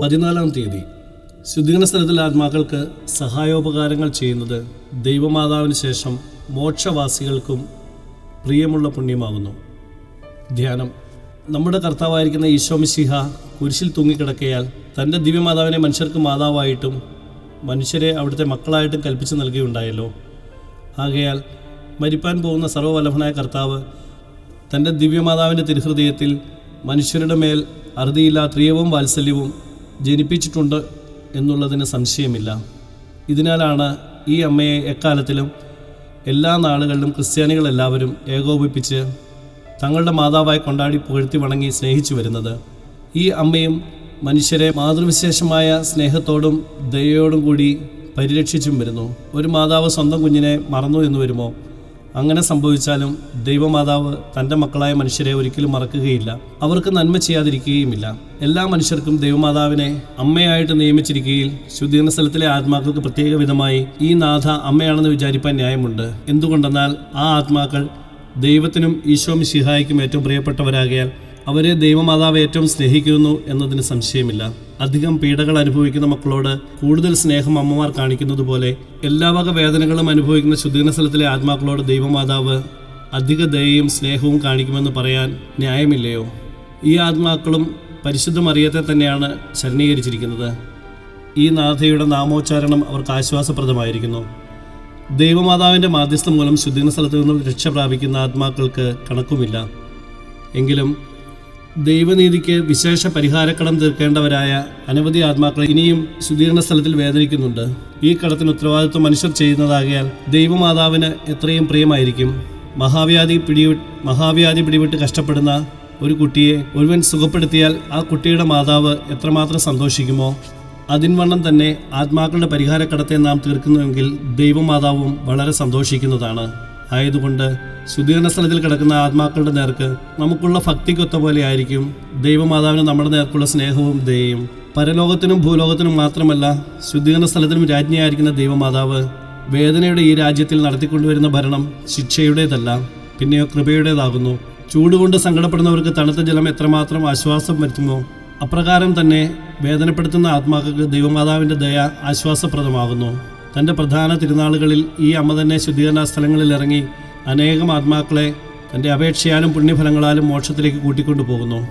പതിനാലാം തീയതി. ശുദ്ധീകരണ സ്ഥലത്തിലെ ആത്മാക്കൾക്ക് സഹായോപകാരങ്ങൾ ചെയ്യുന്നത് ദൈവമാതാവിന് ശേഷം മോക്ഷവാസികൾക്കും പ്രിയമുള്ള പുണ്യമാകുന്നു. ധ്യാനം. നമ്മുടെ കർത്താവായിരിക്കുന്ന ഈശോമിശിഹ കുരിശിൽ തൂങ്ങിക്കിടക്കയാൽ തന്റെ ദിവ്യമാതാവിനെ മനുഷ്യർക്ക് മാതാവായിട്ടും മനുഷ്യരെ അവിടുത്തെ മക്കളായിട്ടും കൽപ്പിച്ചു നൽകിയുണ്ടായല്ലോ ആകയാൽ മരിപ്പാൻ പോകുന്ന സർവവല്ലഭനായ കർത്താവ് തന്റെ ദിവ്യമാതാവിന്റെ തിരുഹൃദയത്തിൽ മനുഷ്യരുടെ മേൽ അറുതിയില്ലാത്ത പ്രിയവും വാത്സല്യവും ജനിപ്പിച്ചിട്ടുണ്ട് എന്നുള്ളതിന് സംശയമില്ല. ഇതിനാലാണ് ഈ അമ്മയെ എക്കാലത്തിലും എല്ലാ നാളുകളിലും ക്രിസ്ത്യാനികളെല്ലാവരും ഏകോപിപ്പിച്ച് തങ്ങളുടെ മാതാവായി കൊണ്ടാടി പുകഴ്ത്തി വണങ്ങി സ്നേഹിച്ചു വരുന്നത്. ഈ അമ്മയും മനുഷ്യരെ മാതൃവിശേഷമായ സ്നേഹത്തോടും ദയയോടും കൂടി പരിരക്ഷിച്ചും വരുന്നു. ഒരു മാതാവ് സ്വന്തം കുഞ്ഞിനെ മറന്നു എന്ന് വരുമോ? അങ്ങനെ സംഭവിച്ചാലും ദൈവമാതാവ് തന്റെ മക്കളായ മനുഷ്യരെ ഒരിക്കലും മറക്കുകയില്ല. അവർക്ക് നന്മ ചെയ്യാതിരിക്കുകയുമില്ല. എല്ലാ മനുഷ്യർക്കും ദൈവമാതാവിനെ അമ്മയായിട്ട് നിയമിച്ചിരിക്കുകയിൽ ശുദ്ധീകരണ സ്ഥലത്തിലെ ആത്മാക്കൾക്ക് പ്രത്യേക വിധമായി ഈ നാഥ അമ്മയാണെന്ന് വിചാരിപ്പാൻ ന്യായമുണ്ട്. എന്തുകൊണ്ടെന്നാൽ ആ ആത്മാക്കൾ ദൈവത്തിനും ഈശോ മിശിഹായ്ക്കും ഏറ്റവും പ്രിയപ്പെട്ടവരാകയാൽ അവരെ ദൈവമാതാവ് ഏറ്റവും സ്നേഹിക്കുന്നു എന്നതിന് സംശയമില്ല. അധികം പീഡകൾ അനുഭവിക്കുന്ന മക്കളോട് കൂടുതൽ സ്നേഹം അമ്മമാർ കാണിക്കുന്നത് പോലെ എല്ലാ വക വേദനകളും അനുഭവിക്കുന്ന ശുദ്ധീന സ്ഥലത്തിലെ ആത്മാക്കളോട് ദൈവമാതാവ് അധിക ദയയും സ്നേഹവും കാണിക്കുമെന്ന് പറയാൻ ന്യായമില്ലയോ? ഈ ആത്മാക്കളും പരിശുദ്ധ മറിയത്തെ തന്നെയാണ് ശരണീകരിച്ചിരിക്കുന്നത്. ഈ നാഥയുടെ നാമോച്ചാരണം അവർക്ക് ആശ്വാസപ്രദമായിരിക്കുന്നു. ദൈവമാതാവിന്റെ മാധ്യസ്ഥം മൂലം ശുദ്ധീന സ്ഥലത്തു നിന്നും രക്ഷ പ്രാപിക്കുന്ന ആത്മാക്കൾക്ക് കണക്കുമില്ല. എങ്കിലും ദൈവനീതിക്ക് വിശേഷ പരിഹാരക്കടം തീർക്കേണ്ടവരായ അനവധി ആത്മാക്കൾ ഇനിയും ശുദ്ധീകരണ സ്ഥലത്തിൽ വേദനിക്കുന്നുണ്ട്. ഈ കടത്തിന് ഉത്തരവാദിത്വം മനുഷ്യർ ചെയ്യുന്നതാകിയാൽ ദൈവമാതാവിന് എത്രയും പ്രിയമായിരിക്കും. മഹാവ്യാധി പിടിവി മഹാവ്യാധി പിടിവിട്ട് കഷ്ടപ്പെടുന്ന ഒരു കുട്ടിയെ ഒരുവൻ സുഖപ്പെടുത്തിയാൽ ആ കുട്ടിയുടെ മാതാവ് എത്രമാത്രം സന്തോഷിക്കുമോ? അതിൻവണ്ണം തന്നെ ആത്മാക്കളുടെ പരിഹാരക്കടത്തെ നാം തീർക്കുന്നുവെങ്കിൽ ദൈവമാതാവും വളരെ സന്തോഷിക്കുന്നതാണ്. ആയതുകൊണ്ട് ശുദ്ധീകരണ സ്ഥലത്തിൽ കിടക്കുന്ന ആത്മാക്കളുടെ നേർക്ക് നമുക്കുള്ള ഭക്തിക്കൊത്ത പോലെ ആയിരിക്കും. ദൈവമാതാവിന് നമ്മുടെ നേർക്കുള്ള സ്നേഹവും ദയയും. പരലോകത്തിനും ഭൂലോകത്തിനും മാത്രമല്ല ശുദ്ധീകരണ സ്ഥലത്തിനും രാജ്ഞിയായിരിക്കുന്ന ദൈവമാതാവ് വേദനയുടെ ഈ രാജ്യത്തിൽ നടത്തിക്കൊണ്ടുവരുന്ന ഭരണം ശിക്ഷയുടേതല്ല പിന്നെയോ കൃപയുടേതാകുന്നു. ചൂടുകൊണ്ട് സങ്കടപ്പെടുന്നവർക്ക് തണുത്ത ജലം എത്രമാത്രം ആശ്വാസം വരുത്തുമോ? അപ്രകാരം തന്നെ വേദനപ്പെടുത്തുന്ന ആത്മാക്കൾക്ക് ദൈവമാതാവിന്റെ ദയ ആശ്വാസപ്രദമാകുന്നു. തന്റെ പ്രധാന തിരുനാളുകളിൽ ഈ അമ്മ തന്നെ ശുദ്ധീകരണ സ്ഥലങ്ങളിൽ ഇറങ്ങി അനേകം ആത്മാക്കളെ തന്റെ അപേക്ഷയാലും പുണ്യഫലങ്ങളാലും മോക്ഷത്തിലേക്ക് കൂട്ടിക്കൊണ്ടു പോകുന്നു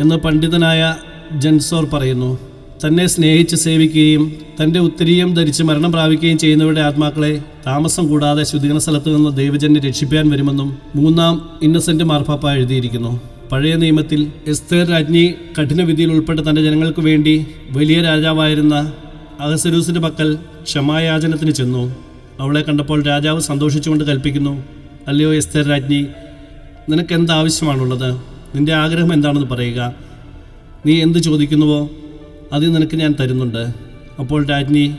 എന്ന് പണ്ഡിതനായ ജൻസോർ പറയുന്നു. തന്നെ സ്നേഹിച്ച് സേവിക്കുകയും തന്റെ ഉത്തരീയം ധരിച്ച് മരണം പ്രാപിക്കുകയും ചെയ്യുന്നവരുടെ ആത്മാക്കളെ താമസം കൂടാതെ ശുദ്ധീകരണ സ്ഥലത്ത് നിന്ന് ദൈവജനെ രക്ഷിപ്പാൻ വരുമെന്നും മൂന്നാം ഇന്നസെന്റ് മാർപ്പാപ്പ എഴുതിയിരിക്കുന്നു. പഴയ നിയമത്തിൽ എസ്തേർ രാജ്ഞി കഠിന വിധിയിൽ ഉൾപ്പെട്ട് തന്റെ ജനങ്ങൾക്ക് വേണ്ടി വലിയ രാജാവായിരുന്ന അഹസരൂസിന്റെ പക്കൽ ക്ഷമായാചനത്തിന് ചെന്നു. അവളെ കണ്ടപ്പോൾ രാജാവ് സന്തോഷിച്ചുകൊണ്ട് കൽപ്പിക്കുന്നു അല്ലയോ എസ്തർ രാജ്ഞി നിനക്ക് എന്താവശ്യമാണുള്ളത് നിന്റെ ആഗ്രഹം എന്താണെന്ന് പറയുക. നീ എന്ത് ചോദിക്കുന്നുവോ അത് നിനക്ക് ഞാൻ തരുന്നുണ്ട്. അപ്പോൾ രാജ്ഞി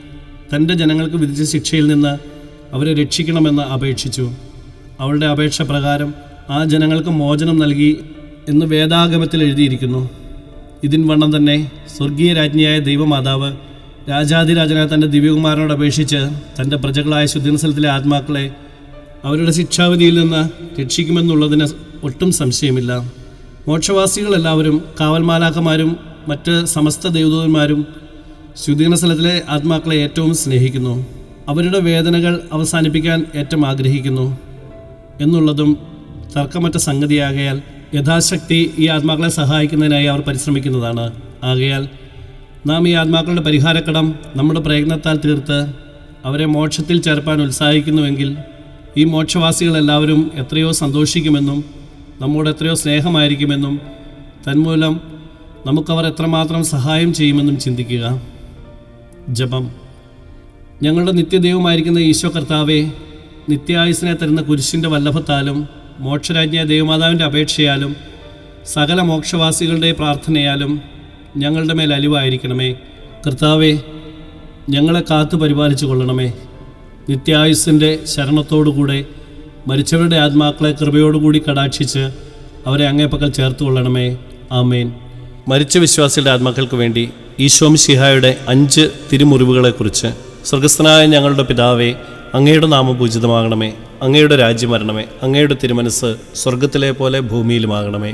തന്റെ ജനങ്ങൾക്ക് വിധിച്ച ശിക്ഷയിൽ നിന്ന് അവരെ രക്ഷിക്കണമെന്ന് അപേക്ഷിച്ചു. അവളുടെ അപേക്ഷ പ്രകാരം ആ ജനങ്ങൾക്ക് മോചനം നൽകി എന്ന് വേദാഗമത്തിൽ എഴുതിയിരിക്കുന്നു. ഇതിൻ വണ്ണം തന്നെ സ്വർഗീയ രാജ്ഞിയായ ദൈവമാതാവ് രാജാതിരാജനായ തന്റെ ദിവ്യകുമാരനോട് അപേക്ഷിച്ച് തന്റെ പ്രജകളായ ശുദ്ധിനസ്ഥലത്തിലെ ആത്മാക്കളെ അവരുടെ ശിക്ഷാവിധിയിൽ നിന്ന് രക്ഷിക്കുമെന്നുള്ളതിന് ഒട്ടും സംശയമില്ല. മോക്ഷവാസികളെല്ലാവരും കാവൽമാലാക്കന്മാരും മറ്റ് സമസ്ത ദേവദൂതന്മാരും ശുദ്ധീകരണ സ്ഥലത്തിലെ ആത്മാക്കളെ ഏറ്റവും സ്നേഹിക്കുന്നു. അവരുടെ വേദനകൾ അവസാനിപ്പിക്കാൻ ഏറ്റവും ആഗ്രഹിക്കുന്നു. എന്നുള്ളതും തർക്കമറ്റ സംഗതിയാകയാൽ യഥാശക്തി ഈ ആത്മാക്കളെ സഹായിക്കുന്നതിനായി അവർ പരിശ്രമിക്കുന്നതാണ്. ആകയാൽ നാം ഈ ആത്മാക്കളുടെ പരിഹാരക്കടം നമ്മുടെ പ്രയത്നത്താൽ തീർത്ത് അവരെ മോക്ഷത്തിൽ ചേർപ്പാൻ ഉത്സാഹിക്കുന്നുവെങ്കിൽ ഈ മോക്ഷവാസികളെല്ലാവരും എത്രയോ സന്തോഷിക്കുമെന്നും നമ്മോട് എത്രയോ സ്നേഹമായിരിക്കുമെന്നും തന്മൂലം നമുക്കവർ എത്രമാത്രം സഹായം ചെയ്യുമെന്നും ചിന്തിക്കുക. ജപം. ഞങ്ങളുടെ നിത്യദൈവമായിരിക്കുന്ന ഈശോ കർത്താവെ നിത്യായുസിനെ തരുന്ന കുരിശിന്റെ വല്ലഭത്താലും മോക്ഷരാജ്ഞ ദൈവമാതാവിന്റെ അപേക്ഷയാലും സകല മോക്ഷവാസികളുടെ പ്രാർത്ഥനയാലും ഞങ്ങളുടെ മേൽ അലിവായിരിക്കണമേ. കർത്താവെ ഞങ്ങളെ കാത്തു പരിപാലിച്ചു കൊള്ളണമേ. നിത്യായുസിന്റെ ശരണത്തോടുകൂടെ മരിച്ചവരുടെ ആത്മാക്കളെ കൃപയോടുകൂടി കടാക്ഷിച്ച് അവരെ അങ്ങേപ്പക്കൽ ചേർത്ത് കൊള്ളണമേ. ആമേൻ. മരിച്ച വിശ്വാസികളുടെ ആത്മാക്കൾക്ക് വേണ്ടി ഈശോം ശിഹായുടെ അഞ്ച് തിരുമുറിവുകളെക്കുറിച്ച് സ്വർഗസ്ഥനായ ഞങ്ങളുടെ പിതാവേ അങ്ങയുടെ നാമപൂജിതമാകണമേ അങ്ങയുടെ രാജ്യം വരണമേ. അങ്ങയുടെ തിരുമനസ് സ്വർഗത്തിലെ പോലെ ഭൂമിയിലുമാകണമേ.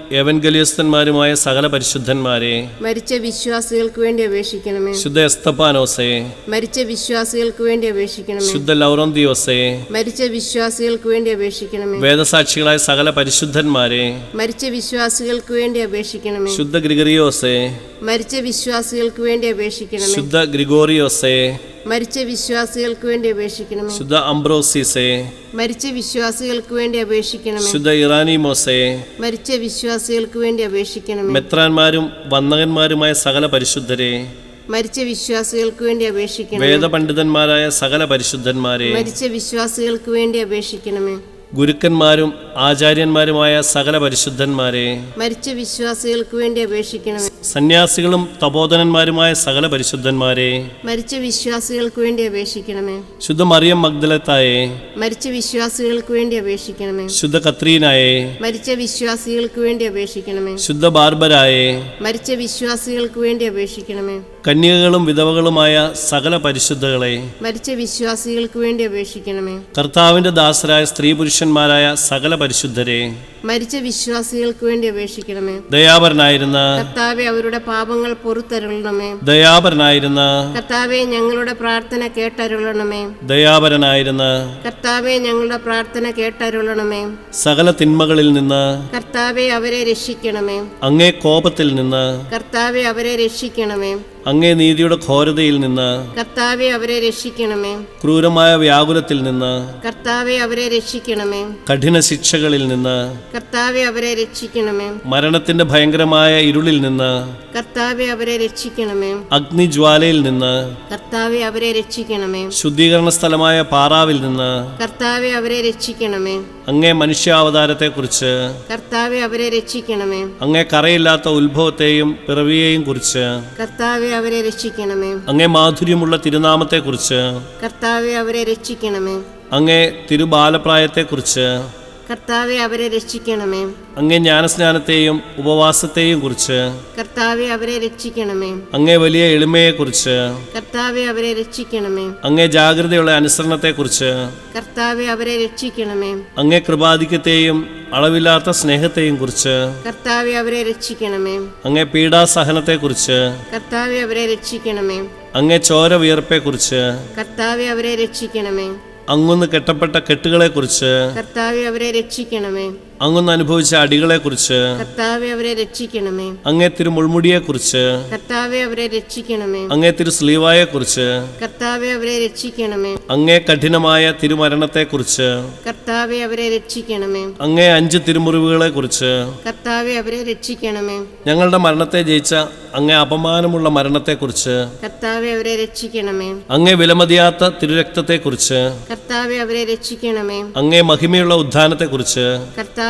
എവൻഗലിയസ്തന്മാരുമായ സകല പരിശുദ്ധന്മാരെ മരിച്ച വിശ്വാസികൾക്ക് വേണ്ടി അപേക്ഷിക്കണമേ. ശുദ്ധ എസ്തപാനോസേ മരിച്ച വിശ്വാസികൾക്ക് വേണ്ടി അപേക്ഷിക്കണമേ. ശുദ്ധ ലൗറോന്തിയോസേ മരിച്ച വിശ്വാസികൾക്ക് വേണ്ടി അപേക്ഷിക്കണമേ. വേദസാക്ഷികളായ സകല പരിശുദ്ധന്മാരെ മരിച്ച വിശ്വാസികൾക്ക് വേണ്ടി അപേക്ഷിക്കണമേ. ശുദ്ധ ഗ്രിഗറിയോസേ മരിച്ച വിശ്വാസികൾക്ക് വേണ്ടി അപേക്ഷിക്കണമേ. ശുദ്ധ ഗ്രിഗോറിയോസെ മരിച്ച വിശ്വാസികൾക്ക് വേണ്ടി അപേക്ഷിക്കണമേ. ശുദ്ധ അംബ്രോസിസെ മരിച്ച വിശ്വാസികൾക്ക് വേണ്ടി അപേക്ഷിക്കണമേ. ശുദ്ധ ഇറാനി മോസേ മരിച്ച വിശ്വാസികൾക്ക് വേണ്ടി അപേക്ഷിക്കണമേ. മെത്രാന്മാരും വന്ദകന്മാരുമായ സകല പരിശുദ്ധരെ മരിച്ച വിശ്വാസികൾക്ക് വേണ്ടി അപേക്ഷിക്കണം വേദപണ്ഡിതന്മാരായ സകല പരിശുദ്ധന്മാരെ മരിച്ച വിശ്വാസികൾക്ക് വേണ്ടി അപേക്ഷിക്കണമേ. ഗുരുക്കന്മാരും ആചാര്യന്മാരുമായ സകല പരിശുദ്ധന്മാരെ മരിച്ച വിശ്വാസികൾക്ക് വേണ്ടി അപേക്ഷിക്കണം സന്യാസികളും തപോധനന്മാരുമായ സകല പരിശുദ്ധന്മാരെ മരിച്ച വിശ്വാസികൾക്ക് വേണ്ടി അപേക്ഷിക്കണമേ. ശുദ്ധ മറിയം മഗ്ദലത്തായെ മരിച്ച വിശ്വാസികൾക്ക് വേണ്ടി അപേക്ഷിക്കണമേ. ശുദ്ധ കത്രീനായെ മരിച്ച വിശ്വാസികൾക്ക് വേണ്ടി അപേക്ഷിക്കണമേ. ശുദ്ധ ബാർബരായെ മരിച്ച വിശ്വാസികൾക്ക് വേണ്ടി അപേക്ഷിക്കണമേ. കന്യകകളും വിധവകളുമായ സകല പരിശുദ്ധകളെ മരിച്ച വിശ്വാസികൾക്ക് വേണ്ടി അപേക്ഷിക്കണമേ. കർത്താവിന്റെ ദാസരായ സ്ത്രീ പുരുഷന്മാരായ സകല പരിശുദ്ധരെ മരിച്ച വിശ്വാസികൾക്ക് വേണ്ടി അപേക്ഷിക്കണമേ. ദയാപരനായിരുന്ന കർത്താവെ അവരുടെ പാപങ്ങൾ പുറത്തരുളണമേ. ദയാപരനായിരുന്ന കർത്താവെ ഞങ്ങളുടെ പ്രാർത്ഥന കേട്ടരുളണമേ. ദയാപരനായിരുന്ന കർത്താവെ ഞങ്ങളുടെ പ്രാർത്ഥന കേട്ടരുളണമേ. സകല തിന്മകളിൽ നിന്ന് കർത്താവെ അവരെ രക്ഷിക്കണമേ. അങ്ങേ കോപത്തിൽ നിന്ന് കർത്താവെ അവരെ രക്ഷിക്കണമേ. അങ്ങേ നീതിയുടെ ഘോരതയിൽ നിന്ന് കർത്താവെ അവരെ രക്ഷിക്കണമേ. ക്രൂരമായ വ്യാകുലത്തിൽ നിന്ന് കർത്താവെ അവരെ രക്ഷിക്കണമേ. കഠിന ശിക്ഷകളിൽ നിന്ന് കർത്താവെ അവരെ രക്ഷിക്കണമേ. മരണത്തിന്റെ ഭയങ്കരമായ ഇരുളിൽ നിന്ന് കർത്താവെ അവരെ രക്ഷിക്കണമേ. അഗ്നിജ്വാലയിൽ നിന്ന് കർത്താവെ അവരെ രക്ഷിക്കണമേ. ശുദ്ധീകരണ സ്ഥലമായ പാറാവിൽ നിന്ന് കർത്താവെ അവരെ രക്ഷിക്കണമേ. അങ്ങേ മനുഷ്യാവതാരത്തെക്കുറിച്ച് കർത്താവെ അവരെ രക്ഷിക്കണമേ. അങ്ങേ കറയില്ലാത്ത ഉത്ഭവത്തെയും പിറവിയെയും കുറിച്ച് കർത്താവെ അവരെ രക്ഷിക്കണമേ. അങ്ങേ മാധുര്യമുള്ള തിരുനാമത്തെക്കുറിച്ച് കർത്താവെ അവരെ രക്ഷിക്കണമേ. അങ്ങേ തിരുബാലപ്രായത്തെക്കുറിച്ച് കർത്താവെ അവരെ രക്ഷിക്കണമേ. അങ്ങേ ജ്ഞാനസ്നാനത്തെയും ഉപവാസത്തെയും കുറിച്ച് കർത്താവെ അവരെ രക്ഷിക്കണമേ. അങ്ങേ വലിയ എളിമയെ കുറിച്ച് കർത്താവെ അവരെ രക്ഷിക്കണമേ. അങ്ങേ ജാഗ്രതയുള്ള അനുസരണത്തെ കുറിച്ച് കർത്താവെ അവരെ രക്ഷിക്കണമേ. അങ്ങേ കൃപാധിക്യത്തെയും അളവില്ലാത്ത സ്നേഹത്തെയും കുറിച്ച് കർത്താവെ അവരെ രക്ഷിക്കണമേ. അങ്ങേ പീഡാസഹനത്തെ കുറിച്ച് കർത്താവെ അവരെ രക്ഷിക്കണമേ. അങ്ങേ ചോര വിയർപ്പെ കുറിച്ച് കർത്താവെ അവരെ രക്ഷിക്കണമേ. അങ്ങൊന്ന് കെട്ടപ്പെട്ട കെട്ടുകളെ കുറിച്ച് കർത്താവെ അവരെ രക്ഷിക്കണമേ. അങ്ങൊന്ന് അനുഭവിച്ച അടികളെക്കുറിച്ച് കർത്താവെ അവരെ രക്ഷിക്കണമേ. അങ്ങേ തിരു മുൾമുടിയെക്കുറിച്ച് കർത്താവെ അവരെ രക്ഷിക്കണമേ. അങ്ങേ തിരു സ്ലീവായെക്കുറിച്ച് കർത്താവെ അവരെ രക്ഷിക്കണമേ. അങ്ങേ കഠിനമായ തിരുമരണത്തെക്കുറിച്ച് കർത്താവെ അവരെ രക്ഷിക്കണമേ. അങ്ങേ അഞ്ച് തിരുമുറിവുകളെക്കുറിച്ച് കർത്താവെ അവരെ രക്ഷിക്കണമേ. ഞങ്ങളുടെ മരണത്തെ ജയിച്ച അങ്ങേ അപമാനമുള്ള മരണത്തെക്കുറിച്ച് കർത്താവെ അവരെ രക്ഷിക്കണമേ. അങ്ങേ വിലമതിയാത്ത തിരുരക്തത്തെക്കുറിച്ച് കർത്താവെ അവരെ രക്ഷിക്കണമേ. അങ്ങേ മഹിമയുള്ള ഉദ്ധാനത്തെക്കുറിച്ച് കർത്താവെ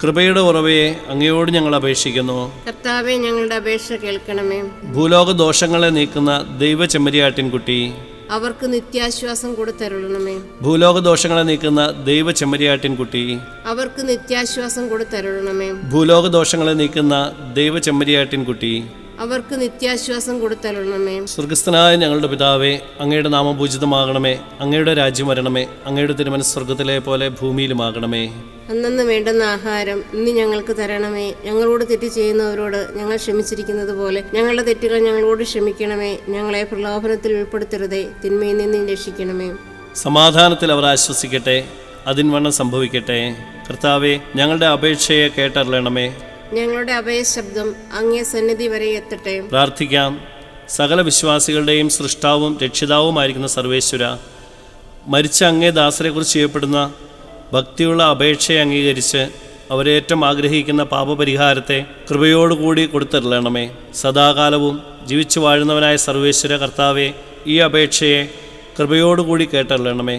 കൃപയുടെ ഉറവയെ അങ്ങയോട് ഞങ്ങൾ അപേക്ഷിക്കുന്നു. കർത്താവെ ഞങ്ങളുടെ അപേക്ഷ കേൾക്കണമേ. ഭൂലോക ദോഷങ്ങളെ നീക്കുന്ന ദൈവ ചെമ്മരിയാട്ടിൻകുട്ടി അവർക്ക് നിത്യാശ്വാസം കൊടുത്തരുളണമേ ഭൂലോക ദോഷങ്ങളെ നീക്കുന്ന ദൈവ ചെമ്മരിയാട്ടിൻകുട്ടി അവർക്ക് നിത്യാശ്വാസം കൊടുത്തരുളണമേ ഭൂലോക ദോഷങ്ങളെ നീക്കുന്ന ദൈവ ചെമ്മരിയാട്ടിൻകുട്ടി അവർക്ക് നിത്യാശ്വാസം കൊടുത്തരുളണമേ സ്വർഗസ്ഥനായ ഞങ്ങളുടെ പിതാവേ അങ്ങയുടെ നാമം പൂജിതമാകണമേ അങ്ങയുടെ രാജ്യം വരണമേ അങ്ങയുടെ തിരുമന സ്വർഗത്തിലെ പോലെ ഭൂമിയിലുമാകണമേ. അന്നന്ന് വേണ്ടുന്ന ആഹാരം ഇന്ന് ഞങ്ങൾക്ക് തരണമേ. ഞങ്ങളോട് തെറ്റ് ചെയ്യുന്നവരോട് ഞങ്ങൾ ക്ഷമിച്ചിരിക്കുന്നത് പോലെ ഞങ്ങളുടെ തെറ്റുകൾ ഞങ്ങളോട് ക്ഷമിക്കണമേ. ഞങ്ങളെ പ്രലോഭനത്തിൽ ഉൾപ്പെടുത്തരുതേ തിന്മയിൽ നിന്ന് രക്ഷിക്കണമേ. സമാധാനത്തിൽ അവർ ആശ്വസിക്കട്ടെ അതിൻവണ്ണം സംഭവിക്കട്ടെ. കർത്താവെ ഞങ്ങളുടെ അപേക്ഷയെ കേട്ടറിയണമേ. ഞങ്ങളുടെ അഭയശബ്ദം അങ്ങേ സന്നിധി വരെ എത്തട്ടെ. പ്രാർത്ഥിക്കാം. സകല വിശ്വാസികളുടെയും സൃഷ്ടാവും രക്ഷിതാവുമായിരിക്കുന്ന സർവേശ്വര മരിച്ച അങ്ങേ ദാസരെക്കുറിച്ച് ചെയ്യപ്പെടുന്ന ഭക്തിയുള്ള അപേക്ഷയെ അംഗീകരിച്ച് അവരേറ്റം ആഗ്രഹിക്കുന്ന പാപപരിഹാരത്തെ കൃപയോടുകൂടി കൊടുത്തരുളണമേ. സദാകാലവും ജീവിച്ചു വാഴുന്നവനായ സർവേശ്വര കർത്താവെ ഈ അപേക്ഷയെ കൃപയോടുകൂടി കേട്ടറിയണമേ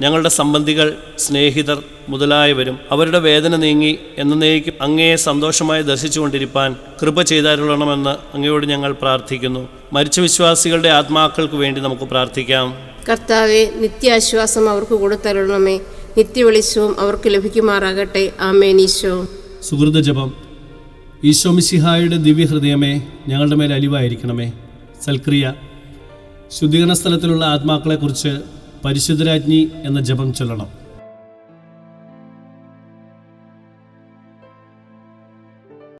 ഞങ്ങളുടെ സംബന്ധികൾ സ്നേഹിതർ മുതലായവരും അവരുടെ വേദന നീങ്ങി എന്നേക്കും അങ്ങയെ സന്തോഷമായി ദർശിച്ചുകൊണ്ടിരിപ്പാൻ കൃപ ചെയ്താരുള്ളണമെന്ന് അങ്ങയോട് ഞങ്ങൾ പ്രാർത്ഥിക്കുന്നു. മരിച്ച വിശ്വാസികളുടെ ആത്മാക്കൾക്ക് വേണ്ടി നമുക്ക് പ്രാർത്ഥിക്കാം. കർത്താവെ നിത്യാശ്വാസം അവർക്ക് കൊടുത്തരുളണമേ. നിത്യവെളിച്ചവും അവർക്ക് ലഭിക്കുമാറാകട്ടെ. ആമേനീശോ സുഹൃത ജപം. ഈശോ മിസിഹായുടെ ദിവ്യഹൃദയമേ ഞങ്ങളുടെ മേൽ അലിവായിരിക്കണമേ. സൽക്രിയ. ശുദ്ധീകരണ സ്ഥലത്തിലുള്ള ആത്മാക്കളെക്കുറിച്ച് പരിശുദ്ധരാജ്ഞി എന്ന ജപം ചൊല്ലണം.